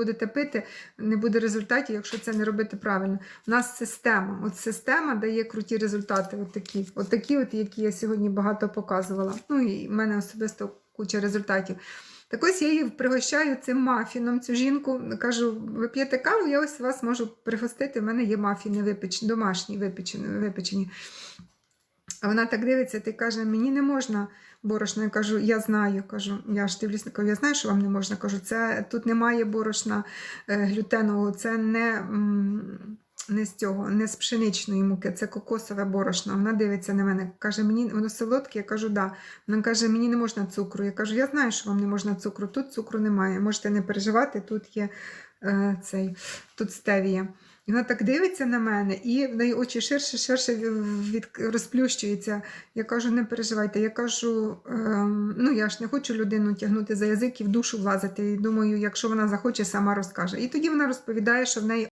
будете пити, не буде результатів, якщо це не робити правильно. У нас система. От система дає круті результати. От такі, от такі, от, які я сьогодні багато показувала. Ну і в мене особисто куча результатів. Так ось я її пригощаю цим мафіном, цю жінку. Кажу, ви п'єте каву, я ось вас можу пригостити. У мене є мафіни випечені, домашні випечені. випечені. А вона так дивиться, ти каже, мені не можна борошна. Я кажу, я знаю. Кажу, я ж дивлюсь, кажу, я знаю, що вам не можна. Кажу, це тут немає борошна е, глютенового, це не, не з цього, не з пшеничної муки, це кокосове борошно. Вона дивиться на мене, каже, мені воно солодке, я кажу, да. Вона каже, мені не можна цукру. Я кажу, я знаю, що вам не можна цукру. Тут цукру немає. Можете не переживати, тут є цей, тут стевія. І вона так дивиться на мене, і в неї очі ширше, ширше від, розплющуються. Я кажу, не переживайте. Я кажу, ем, ну я ж не хочу людину тягнути за язик і в душу влазити. І думаю, якщо вона захоче, сама розкаже. І тоді вона розповідає, що в неї